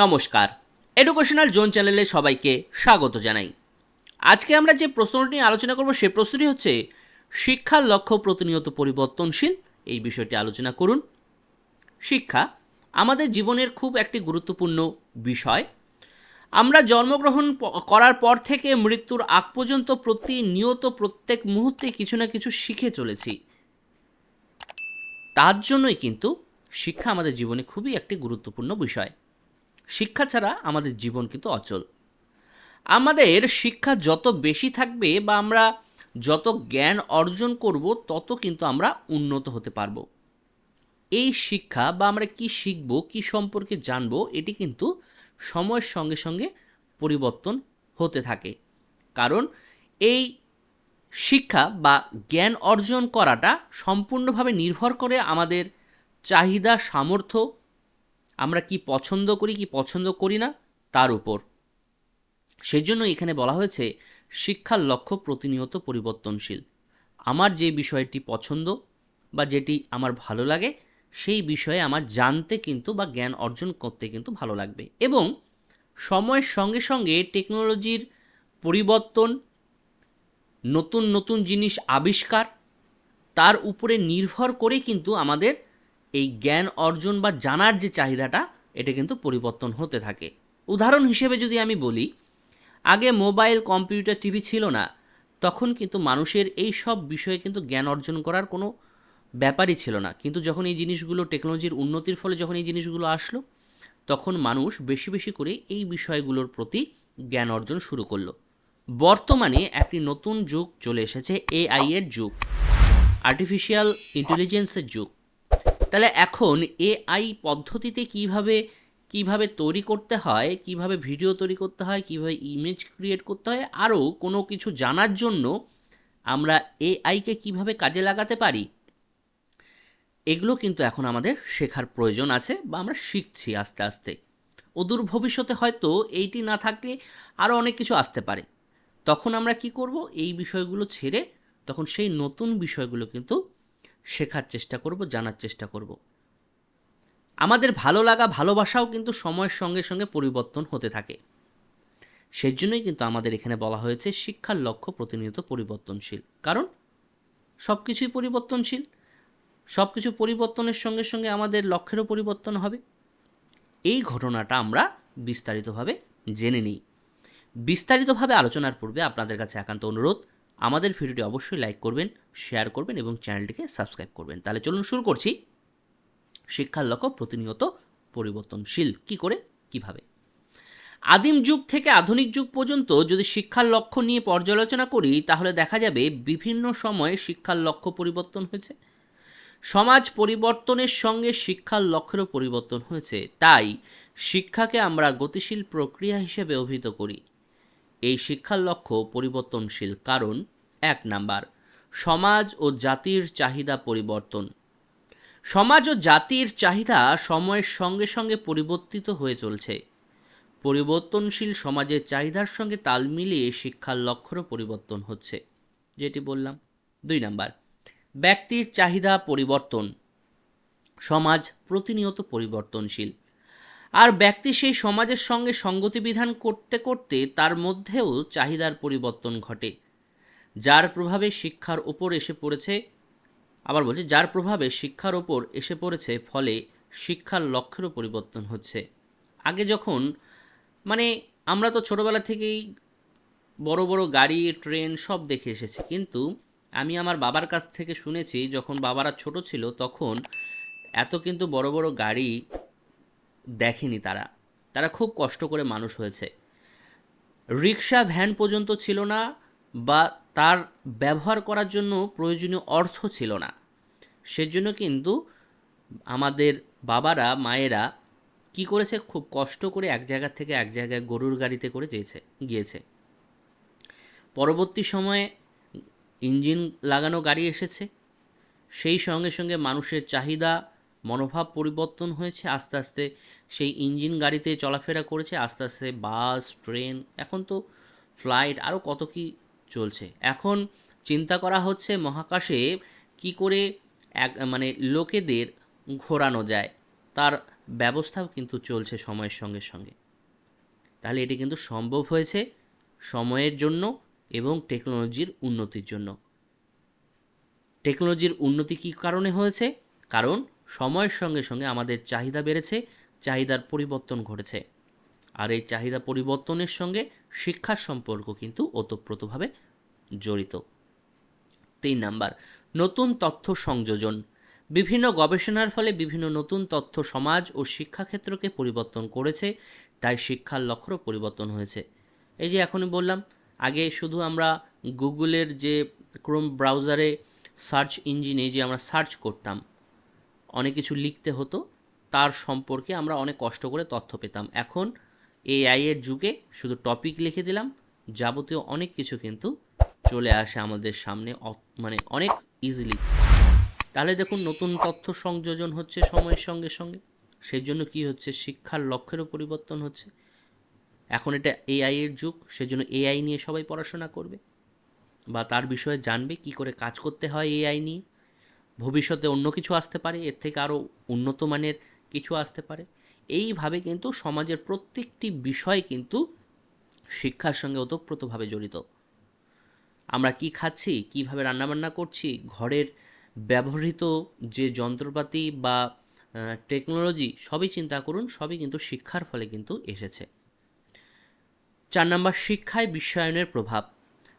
নমস্কার। Educational zone চ্যানেলে সবাইকে স্বাগত জানাই। আজকে আমরা যে প্রশ্নটি নিয়ে আলোচনা করব, সে প্রশ্নটি হচ্ছে, শিক্ষার লক্ষ্য প্রতিনিয়ত পরিবর্তনশীল? এই বিষয়টি আলোচনা করুন। শিক্ষা আমাদের জীবনের খুব একটি গুরুত্বপূর্ণ বিষয়। আমরা জন্মগ্রহণ করার পর থেকে মৃত্যুর আগ পর্যন্ত প্রতিনিয়ত প্রত্যেক মুহূর্তে কিছু না কিছু শিখে চলেছি। তার জন্যই কিন্তু শিক্ষা আমাদের জীবনে খুবই একটি গুরুত্বপূর্ণ বিষয়। শিক্ষা ছাড়া আমাদের জীবন কিন্তু অচল। আমাদের শিক্ষা যত বেশি থাকবে বা আমরা যত জ্ঞান অর্জন করব, তত কিন্তু আমরা উন্নত হতে পারব। এই শিক্ষা বা আমরা কি শিখব, কি সম্পর্কে জানব, এটি কিন্তু সময়ের সঙ্গে সঙ্গে পরিবর্তন হতে থাকে। কারণ এই শিক্ষা বা জ্ঞান অর্জন করাটা সম্পূর্ণভাবে নির্ভর করে আমাদের চাহিদা, সামর্থ্য আমরা কি পছন্দ করি, কি পছন্দ করি না, তার উপর। সেজন্য এখানে বলা হয়েছে, শিক্ষার লক্ষ্য প্রতিনিয়ত পরিবর্তনশীল। আমার যে বিষয়টি পছন্দ বা যেটি আমার ভালো লাগে, সেই বিষয়ে আমার জানতে কিন্তু বা জ্ঞান অর্জন করতে কিন্তু ভালো লাগবে। এবং সময়ের সঙ্গে সঙ্গে টেকনোলজির পরিবর্তন, নতুন নতুন জিনিস আবিষ্কার, তার উপরে নির্ভর করে কিন্তু আমাদের এই জ্ঞান অর্জন বা জানার যে চাহিদাটা, এটা কিন্তু পরিবর্তন হতে থাকে। উদাহরণ হিসেবে যদি আমি বলি, আগে মোবাইল, কম্পিউটার, টিভি ছিল না, তখন কিন্তু মানুষের এই সব বিষয়ে কিন্তু জ্ঞান অর্জন করার কোনো ব্যাপারই ছিল না। কিন্তু যখন এই জিনিসগুলো, টেকনোলজির উন্নতির ফলে যখন এই জিনিসগুলো আসলো, তখন মানুষ বেশি বেশি করে এই বিষয়গুলোর প্রতি জ্ঞান অর্জন শুরু করল। বর্তমানে একটি নতুন যুগ চলে এসেছে, এআই এর যুগ। আর্টিফিশিয়াল ইন্টেলিজেন্সের যুগ। তাহলে এখন এআই পদ্ধতিতে কীভাবে কীভাবে তৈরি করতে হয়, কীভাবে ভিডিও তৈরি করতে হয়, কীভাবে ইমেজ ক্রিয়েট করতে হয়, আরও কোনো কিছু জানার জন্য আমরা এআইকে কীভাবে কাজে লাগাতে পারি, এগুলো কিন্তু এখন আমাদের শেখার প্রয়োজন আছে বা আমরা শিখছি আস্তে আস্তে। অদূর ভবিষ্যতে হয়তো এইটি না থাকলে আরও অনেক কিছু আসতে পারে। তখন আমরা কি করব? এই বিষয়গুলো ছেড়ে তখন সেই নতুন বিষয়গুলো কিন্তু শেখার চেষ্টা করব, জানার চেষ্টা করব। আমাদের ভালো লাগা, ভালোবাসাও কিন্তু সময়ের সঙ্গে সঙ্গে পরিবর্তন হতে থাকে। সেই জন্যই কিন্তু আমাদের এখানে বলা হয়েছে, শিক্ষার লক্ষ্য প্রতিনিয়ত পরিবর্তনশীল। কারণ সব কিছুই পরিবর্তনশীল। সব কিছু পরিবর্তনের সঙ্গে সঙ্গে আমাদের লক্ষ্যেরও পরিবর্তন হবে। এই ঘটনাটা আমরা বিস্তারিতভাবে জেনে নিই। বিস্তারিতভাবে আলোচনার পূর্বে আপনাদের কাছে একান্ত অনুরোধ আমাদের ভিডিওটি অবশ্যই লাইক করবেন শেয়ার করবেন এবং চ্যানেলটিকে সাবস্ক্রাইব করবেন। তাহলে চলুন শুরু করছি। শিক্ষার লক্ষ্য প্রতিনিয়ত পরিবর্তনশীল। কি করে? কীভাবে? আদিম যুগ থেকে আধুনিক যুগ পর্যন্ত যদি শিক্ষার লক্ষ্য নিয়ে পর্যালোচনা করি, তাহলে দেখা যাবে বিভিন্ন সময়ে শিক্ষার লক্ষ্য পরিবর্তন হয়েছে। সমাজ পরিবর্তনের সঙ্গে শিক্ষার লক্ষ্যেরও পরিবর্তন হয়েছে। তাই শিক্ষাকে আমরা গতিশীল প্রক্রিয়া হিসেবে অভিহিত করি। এই শিক্ষার লক্ষ্য পরিবর্তনশীল, কারণ এক নাম্বার, সমাজ ও জাতির চাহিদা পরিবর্তন। সমাজ ও জাতির চাহিদা সময়ের সঙ্গে সঙ্গে পরিবর্তিত হয়ে চলছে। পরিবর্তনশীল সমাজের চাহিদার সঙ্গে তাল মিলিয়ে শিক্ষার লক্ষ্যেরও পরিবর্তন হচ্ছে, যেটি বললাম। দুই নাম্বার, ব্যক্তির চাহিদা পরিবর্তন। সমাজ প্রতিনিয়ত পরিবর্তনশীল। আর ব্যক্তি সেই সমাজের সঙ্গে সঙ্গতি বিধান করতে করতে তার মধ্যেও চাহিদার পরিবর্তন ঘটে। যার প্রভাবে শিক্ষার ওপর এসে পড়েছে, আবার বলছি, যার প্রভাবে শিক্ষার ওপর এসে পড়েছে ফলে শিক্ষার লক্ষ্যেরও পরিবর্তন হচ্ছে। আগে যখন মানে আমরা তো ছোটোবেলা থেকেই বড় বড় গাড়ি, ট্রেন সব দেখে এসেছি, কিন্তু আমি আমার বাবার কাছ থেকে শুনেছি, যখন বাবারা ছোট ছিল তখন এত কিন্তু বড় বড় গাড়ি দেখেনি তারা। তারা খুব কষ্ট করে মানুষ হয়েছে। রিক্সা ভ্যান পর্যন্ত ছিল না বা তার ব্যবহার করার জন্য প্রয়োজনীয় অর্থ ছিল না। সেজন্য কিন্তু আমাদের বাবারা, মায়েরা কি করেছে? খুব কষ্ট করে এক জায়গা থেকে এক জায়গায় গরুর গাড়িতে করে যেয়েছে, গিয়েছে। পরবর্তী সময়ে ইঞ্জিন লাগানো গাড়ি এসেছে। সেই সঙ্গে সঙ্গে মানুষের চাহিদা মনোভাব পরিবর্তন হয়েছে আস্তে আস্তে। সেই ইঞ্জিন গাড়িতে চলাফেরা করেছে আস্তে আস্তে। বাস, ট্রেন, এখন তো ফ্লাইট আরও কত কি চলছে। এখন চিন্তা করা হচ্ছে মহাকাশে কি করে এক মানে লোকেদের ঘোরানো যায়। তার ব্যবস্থাও কিন্তু চলছে সময়ের সঙ্গে সঙ্গে। তাহলে এটি কিন্তু সম্ভব হয়েছে সময়ের জন্য এবং টেকনোলজির উন্নতির জন্য। টেকনোলজির উন্নতি কী কারণে হয়েছে? কারণ সময়ের সঙ্গে সঙ্গে আমাদের চাহিদা বেড়েছে, চাহিদার পরিবর্তন ঘটেছে। আর এই চাহিদা পরিবর্তনের সঙ্গে শিক্ষার সম্পর্ক কিন্তু ওতপ্রোতভাবে জড়িত। তিন নাম্বার, নতুন তথ্য সংযোজন। বিভিন্ন গবেষণার ফলে বিভিন্ন নতুন তথ্য সমাজ ও শিক্ষাক্ষেত্রকে পরিবর্তন করেছে, তাই শিক্ষার লক্ষ্যও পরিবর্তন হয়েছে। এই যে এখনই বললাম, আগে শুধু আমরা গুগলের যে ক্রোম ব্রাউজারে সার্চ ইঞ্জিনে যে আমরা সার্চ করতাম অনেক কিছু লিখতে হতো, তার সম্পর্কে আমরা অনেক কষ্ট করে তথ্য পেতাম। এখন এআই এর যুগে শুধু টপিক লিখে দিলাম, যাবতীয় অনেক কিছু কিন্তু চলে আসে আমাদের সামনে মানে অনেক ইজিলি তাহলে দেখুন, নতুন তথ্য সংযোজন হচ্ছে সময়ের সঙ্গে সঙ্গে। সেই জন্য কী হচ্ছে? শিক্ষার লক্ষ্যেরও পরিবর্তন হচ্ছে। এখন এটা এআই এর যুগ, সেজন্য এআই নিয়ে সবাই পড়াশোনা করবে। বা তার বিষয়ে জানবে, কি করে কাজ করতে হয় এআই নিয়ে। ভবিষ্যতে অন্য কিছু আসতে পারে, এর থেকে আরও উন্নত মানের কিছু আসতে পারে। এইভাবে কিন্তু সমাজের প্রত্যেকটি বিষয় কিন্তু শিক্ষার সঙ্গে ওতপ্রোতভাবে জড়িত। আমরা কি খাচ্ছি, কীভাবে রান্নাবান্না করছি, ঘরের ব্যবহৃত যে যন্ত্রপাতি বা টেকনোলজি সবই চিন্তা করুন, সবই কিন্তু শিক্ষার ফলে কিন্তু এসেছে। চার নম্বর, শিক্ষায় বিশ্বায়নের প্রভাব।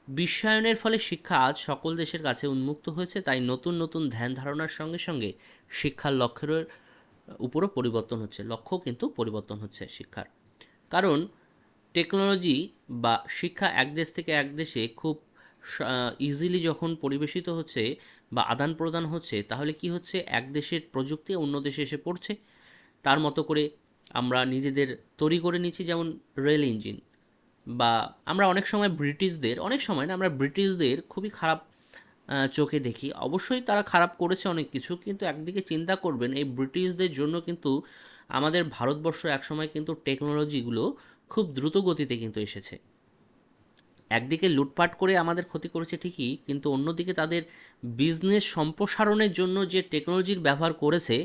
বিশ্বায়নের ফলে শিক্ষা আজ সকল দেশের কাছে উন্মুক্ত হয়েছে, তাই নতুন নতুন ধ্যান ধারণার সঙ্গে সঙ্গে শিক্ষার লক্ষ্যের উপরও পরিবর্তন হচ্ছে লক্ষ্য কিন্তু পরিবর্তন হচ্ছে শিক্ষার। কারণ টেকনোলজি বা শিক্ষা এক দেশ থেকে এক দেশে খুব ইজিলি যখন পরিবেশিত হচ্ছে বা আদান প্রদান হচ্ছে, তাহলে কি হচ্ছে? এক দেশের প্রযুক্তি অন্য দেশে এসে পড়ছে। তার মতো করে আমরা নিজেদের তৈরি করে নিচ্ছি, যেমন রেল ইঞ্জিন। বা আমরা অনেক সময় ব্রিটিশদের, অনেক সময় না আমরা ব্রিটিশদের খুবই খারাপ চোখে দেখি। অবশ্যই তারা খারাপ করেছে অনেক কিছু, কিন্তু একদিকে চিন্তা করবেন এই ব্রিটিশদের জন্য কিন্তু আমাদের ভারতবর্ষ একসময় কিন্তু টেকনোলজিগুলো খুব দ্রুত গতিতে কিন্তু এসেছে। একদিকে লুটপাট করে আমাদের ক্ষতি করেছে ঠিকই, কিন্তু অন্যদিকে তাদের বিজনেস সম্প্রসারণের জন্য যে টেকনোলজির ব্যবহার করেছে,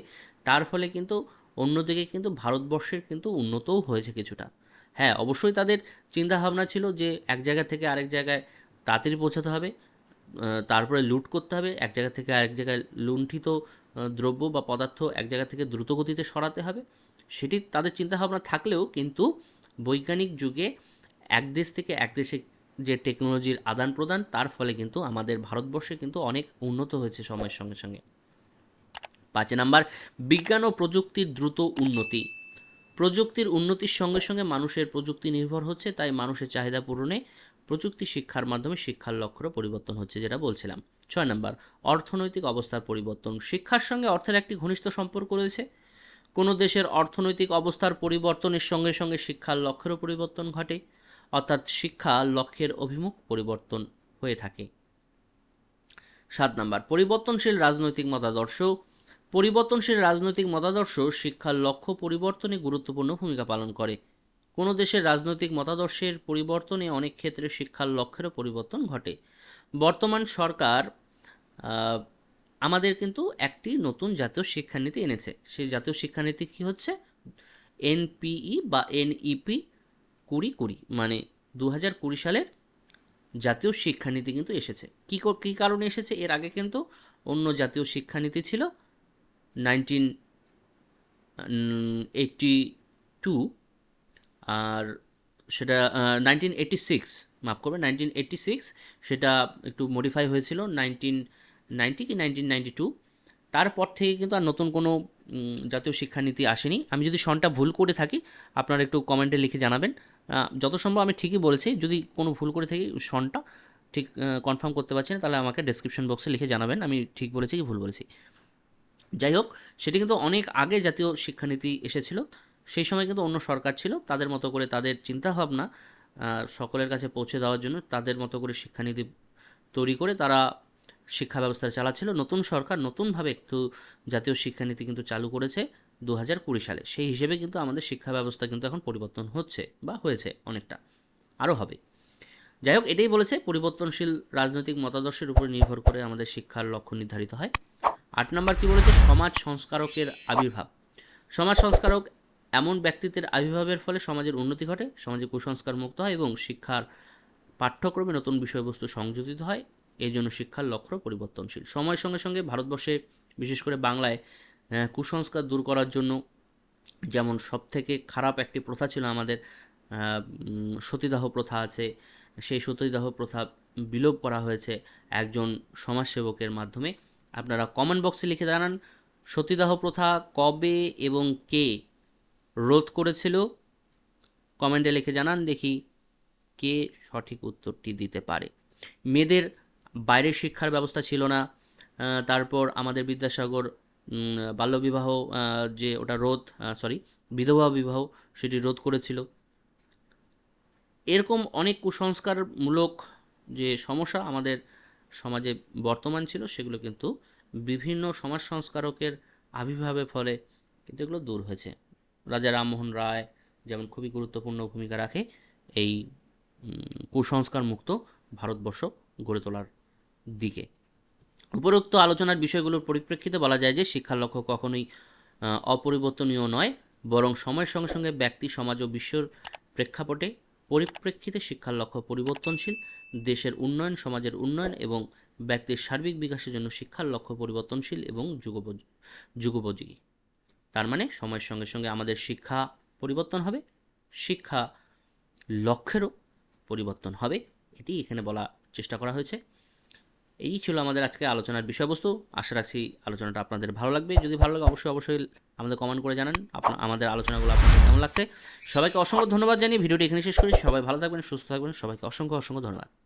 তার ফলে কিন্তু অন্যদিকে কিন্তু ভারতবর্ষের কিন্তু উন্নতও হয়েছে কিছুটা। হ্যাঁ অবশ্যই তাদের চিন্তাভাবনা ছিল যে এক জায়গা থেকে আরেক জায়গায় তাড়াতাড়ি পৌঁছাতে হবে তারপরে লুট করতে হবে, এক জায়গা থেকে আরেক জায়গায় লুণ্ঠিত দ্রব্য বা পদার্থ এক জায়গা থেকে দ্রুতগতিতে সরাতে হবে। সেটি তাদের চিন্তাভাবনা থাকলেও কিন্তু বৈজ্ঞানিক যুগে এক দেশ থেকে এক দেশে যে টেকনোলজির আদান প্রদান, তার ফলে কিন্তু আমাদের ভারতবর্ষে কিন্তু অনেক উন্নত হয়েছে সময়ের সঙ্গে সঙ্গে। পাঁচ নাম্বার, বিজ্ঞান ও প্রযুক্তির দ্রুত উন্নতি। প্রযুক্তির উন্নতির সঙ্গে সঙ্গে মানুষের প্রযুক্তি নির্ভর হচ্ছে, তাই মানুষের চাহিদা পূরণে প্রযুক্তি শিক্ষার মাধ্যমে শিক্ষার লক্ষ্যেরও পরিবর্তন হচ্ছে যেটা বলছিলাম। ছয় নম্বর, অর্থনৈতিক অবস্থার পরিবর্তন। শিক্ষার সঙ্গে অর্থের একটি ঘনিষ্ঠ সম্পর্ক রয়েছে। কোনো দেশের অর্থনৈতিক অবস্থার পরিবর্তনের সঙ্গে সঙ্গে শিক্ষার লক্ষ্যেরও পরিবর্তন ঘটে, অর্থাৎ শিক্ষা লক্ষ্যের অভিমুখ পরিবর্তন হয়ে থাকে। সাত নম্বর, পরিবর্তনশীল রাজনৈতিক মতাদর্শ পরিবর্তনশীল রাজনৈতিক মতাদর্শ শিক্ষার লক্ষ্য পরিবর্তনে গুরুত্বপূর্ণ ভূমিকা পালন করে। কোনো দেশের রাজনৈতিক মতাদর্শের পরিবর্তনে অনেক ক্ষেত্রে শিক্ষার লক্ষ্যেরও পরিবর্তন ঘটে। বর্তমান সরকার আমাদের কিন্তু একটি নতুন জাতীয় শিক্ষানীতি এনেছে। সেই জাতীয় শিক্ষানীতি কী হচ্ছে? এনপিই বা এনইপি কুড়ি কুড়ি মানে দু হাজার কুড়ি সালের জাতীয় শিক্ষানীতি কিন্তু এসেছে। কী কী কারণে এসেছে? এর আগে কিন্তু অন্য জাতীয় শিক্ষানীতি ছিল। নাইনটিন এইটটি টু আর সেটা নাইনটিন এইটটি সিক্স মাফ করবে নাইনটিন এইটটি সিক্স সেটা একটু মডিফাই হয়েছিল নাইনটিন নাইনটি কি নাইনটিন নাইনটি টু তারপর থেকে কিন্তু আর নতুন কোনো জাতীয় শিক্ষানীতি আসেনি। আমি যদি সনটা ভুল করে থাকি, আপনারা একটু কমেন্টে লিখে জানাবেন। যত সম্ভব আমি ঠিকই বলেছি, যদি কোনো ভুল করে থাকি সনটা ঠিক কনফার্ম করতে পারছি না, তাহলে আমাকে ডেসক্রিপশন বক্সে লিখে জানাবেন, আমি ঠিক বলেছি কি ভুল বলেছি। যাই হোক সেটি কিন্তু অনেক আগে জাতীয় শিক্ষানীতি এসেছিল। সেই সময় কিন্তু অন্য সরকার ছিল, তাদের মতো করে তাদের চিন্তাভাবনা সকলের কাছে পৌঁছে দেওয়ার জন্য তাদের মতো করে শিক্ষানীতি তৈরি করে তারা শিক্ষা ব্যবস্থা চালাচ্ছিল। নতুন সরকার নতুনভাবে একটু জাতীয় শিক্ষানীতি কিন্তু চালু করেছে দু হাজার কুড়ি সালে। সেই হিসেবে কিন্তু আমাদের শিক্ষা ব্যবস্থা কিন্তু এখন পরিবর্তন হচ্ছে বা হয়েছে অনেকটা, আরও হবে। যাই হোক এটাই বলেছে পরিবর্তনশীল রাজনৈতিক মতাদর্শের উপর নির্ভর করে আমাদের শিক্ষার লক্ষ্য নির্ধারিত হয়। আট নম্বর কি বলেছে? সমাজ সংস্কারকের আবির্ভাব। সমাজ সংস্কারক এমন ব্যক্তিত্বের আবির্ভাবের ফলে সমাজের উন্নতি ঘটে, সমাজে কুসংস্কার মুক্ত হয় এবং শিক্ষার পাঠ্যক্রমে নতুন বিষয়বস্তু সংযোজিত হয়। এই জন্য শিক্ষার লক্ষ্য পরিবর্তনশীল। সময়ের সঙ্গে সঙ্গে ভারতবর্ষে, বিশেষ করে বাংলায় কুসংস্কার দূর করার জন্য যেমন সবথেকে খারাপ একটি প্রথা ছিল আমাদের সতীদাহ প্রথা আছে। সেই সতীদাহ প্রথা বিলোপ করা হয়েছে একজন সমাজসেবকের মাধ্যমে। আপনারা কমেন্ট বক্সে লিখে জানান, সতীদাহ প্রথা কবে এবং কে রোধ করেছিল? কমেন্টে লিখে জানান, দেখি কে সঠিক উত্তরটি দিতে পারে। মেয়েদের বাইরের শিক্ষার ব্যবস্থা ছিল না তারপর আমাদের বিদ্যাসাগর বাল্যবিবাহ যে ওটা রোধ সরি বিধবা বিবাহ, সেটি রোধ করেছিল। এরকম অনেক কুসংস্কারমূলক যে সমস্যা আমাদের সমাজে বর্তমান ছিল, সেগুলো কিন্তু বিভিন্ন সমাজ সংস্কারকের আবির্ভাবের ফলে কিন্তু এগুলো দূর হয়েছে। রাজা রামমোহন রায় যেমন খুবই গুরুত্বপূর্ণ ভূমিকা রাখে, এই কুসংস্কার মুক্ত ভারতবর্ষ গড়ে তোলার দিকে। উপরোক্ত আলোচনার বিষয়গুলোর পরিপ্রেক্ষিতে বলা যায় যে, শিক্ষার লক্ষ্য কখনোই অপরিবর্তনীয় নয়, বরং সময়ের সঙ্গে সঙ্গে ব্যক্তি, সমাজ ও বিশ্বর প্রেক্ষাপটে পরিপ্রেক্ষিতে শিক্ষার লক্ষ্য পরিবর্তনশীল, দেশের উন্নয়ন, সমাজের উন্নয়ন এবং ব্যক্তির সার্বিক বিকাশের জন্য শিক্ষার লক্ষ্য পরিবর্তনশীল এবং যুগোপযোগী যুগোপযোগী। তার মানে সময়ের সঙ্গে সঙ্গে আমাদের শিক্ষা পরিবর্তন হবে, শিক্ষা লক্ষ্যেরও পরিবর্তন হবে। এটি এখানে বলা চেষ্টা করা হয়েছে। এই ছিল আমাদের আজকে আলোচনার বিষয়বস্তু। আশা রাখছি আলোচনাটা আপনাদের ভালো লাগবে। যদি ভালো লাগে, অবশ্যই অবশ্যই আমাদের কমেন্ট করে জানান। আপনার আমাদের আলোচনাগুলো আপনাদের কেমন লাগছে? সবাইকে অসংখ্য ধন্যবাদ জানিয়ে ভিডিওটি এখানে শেষ করি। সবাই ভালো থাকবেন, সুস্থ থাকবেন। সবাইকে অসংখ্য অসংখ্য ধন্যবাদ।